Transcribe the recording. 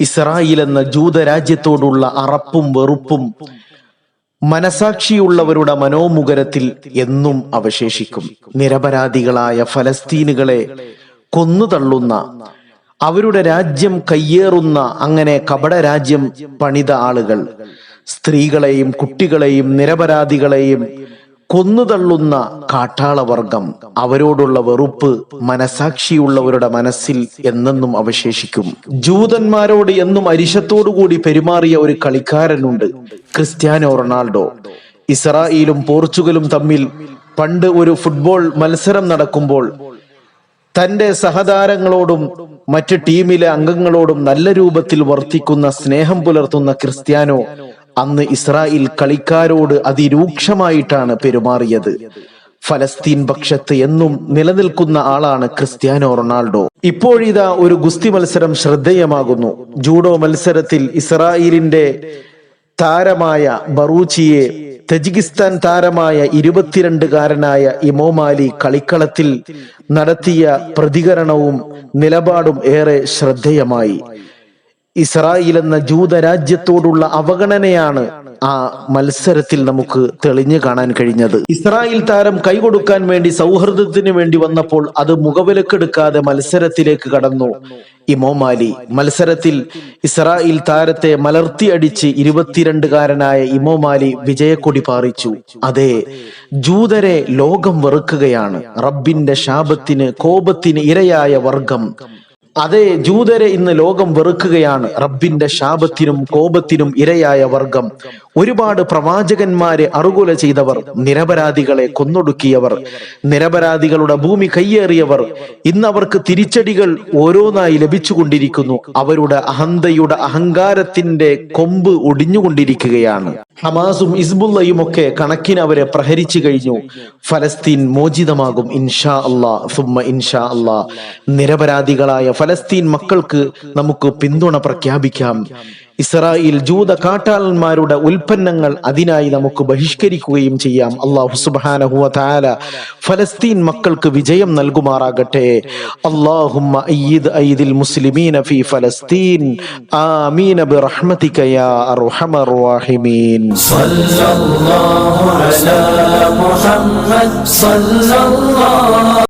Israel എന്ന ജൂതരാജ്യത്തോടുള്ള അറപ്പും വെറുപ്പും മനസാക്ഷിയുള്ളവരുടെ മനോമുഖരത്തിൽ എന്നും അവശേഷിക്കും. നിരപരാധികളായ ഫലസ്തീനുകളെ കൊന്നുതള്ളുന്ന അവരുടെ രാജ്യം കയ്യേറുന്ന അങ്ങനെ കപട രാജ്യം പണിത ആളുകൾ. സ്ത്രീകളെയും കുട്ടികളെയും നിരപരാധികളെയും കൊന്നുതള്ളുന്ന കാട്ടാളവർഗം അവരോടുള്ള വെറുപ്പ് മനസാക്ഷിയുള്ളവരുടെ മനസ്സിൽ എന്നെന്നും അവശേഷിക്കും. ജൂതന്മാരോട് എന്നും അരിശത്തോടുകൂടി പെരുമാറിയ ഒരു കളിക്കാരനുണ്ട് ക്രിസ്ത്യാനോ റൊണാൾഡോ. ഇസ്രായേലും പോർച്ചുഗലും തമ്മിൽ പണ്ട് ഒരു ഫുട്ബോൾ മത്സരം നടക്കുമ്പോൾ തന്റെ സഹതാരങ്ങളോടും മറ്റ് ടീമിലെ അംഗങ്ങളോടും നല്ല രൂപത്തിൽ വർത്തിക്കുന്ന സ്നേഹം പുലർത്തുന്ന ക്രിസ്ത്യാനോ അന്ന് ഇസ്രായേൽ കളിക്കാരോട് അതിരൂക്ഷമായിട്ടാണ് പെരുമാറിയത്. ഫലസ്തീൻ പക്ഷത്ത് എന്നും നിലനിൽക്കുന്ന ആളാണ് ക്രിസ്ത്യാനോ റൊണാൾഡോ. ഇപ്പോഴിതാ ഒരു ഗുസ്തി മത്സരം ശ്രദ്ധേയമാകുന്നു. ജൂഡോ മത്സരത്തിൽ ഇസ്രായേലിന്റെ താരമായ ബറൂച്ചിയെ തജിക്കിസ്ഥാൻ താരമായ ഇരുപത്തിരണ്ടുകാരനായ ഇമോമാലി കളിക്കളത്തിൽ നടത്തിയ പ്രതികരണവും നിലപാടും ഏറെ ശ്രദ്ധേയമായി. ഇസ്രായേൽ എന്ന ജൂതരാജ്യത്തോടുള്ള അവഗണനയാണ് ആ മത്സരത്തിൽ നമുക്ക് തെളിഞ്ഞു കാണാൻ കഴിഞ്ഞത്. ഇസ്രായേൽ താരം കൈകൊടുക്കാൻ വേണ്ടി സൗഹൃദത്തിന് വേണ്ടി വന്നപ്പോൾ അത് മുഖവിലക്കെടുക്കാതെ മത്സരത്തിലേക്ക് കടന്നു. ഇമോമാലി മത്സരത്തിൽ ഇസ്രായേൽ താരത്തെ മലർത്തി അടിച്ച് ഇരുപത്തിരണ്ടുകാരനായ ഇമോമാലി വിജയക്കൊടി പാറിച്ചു. അതെ ജൂതരെ ലോകം വെറുക്കുകയാണ്. റബ്ബിന്റെ ശാപത്തിന് കോപത്തിന് ഇരയായ വർഗം. അതെ ജൂതരെ ഇന്ന് ലോകം വെറുക്കുകയാണ്. റബ്ബിന്റെ ശാപത്തിനും കോപത്തിനും ഇരയായ വർഗം. ഒരുപാട് പ്രവാചകന്മാരെ അറുകൊല ചെയ്തവർ നിരപരാധികളെ കൊന്നൊടുക്കിയവർ നിരപരാധികളുടെ ഭൂമി കയ്യേറിയവർ ഇന്ന് അവർക്ക് തിരിച്ചടികൾ ഓരോന്നായി ലഭിച്ചുകൊണ്ടിരിക്കുന്നു. അവരുടെ അഹന്തയുടെ അഹങ്കാരത്തിന്റെ കൊമ്പ് ഒടിഞ്ഞുകൊണ്ടിരിക്കുകയാണ്. ഹമാസും ഇസ്ബുല്ലയും ഒക്കെ കണക്കിന് അവരെ പ്രഹരിച്ചു കഴിഞ്ഞു. ഫലസ്തീൻ മോചിതമാകും ഇൻഷാ അള്ളാ സുമ്മ ഇൻഷാ അള്ളാ നിരപരാധികളായ ഫലസ്തീൻ മക്കൾക്ക് നമുക്ക് പിന്തുണ പ്രഖ്യാപിക്കാം. ഇസ്രായേൽ ജൂത കാട്ടാളന്മാരുടെ ഉൽപ്പന്നങ്ങൾ അതിനായി നമുക്ക് ബഹിഷ്കരിക്കുകയും ചെയ്യാം. അള്ളാഹു സുബാനഹുവ താല ഫലസ്തീൻ മക്കൾക്ക് വിജയം നൽകുമാറാകട്ടെ. അള്ളാഹുമ്മ ഐദിൽ മുസ്ലിമീന ബിറഹ്മതിക യാ അർഹമർ റഹീമീൻ. സല്ലല്ലാഹു അലാ മുഹമ്മദ് സല്ലല്ലാഹു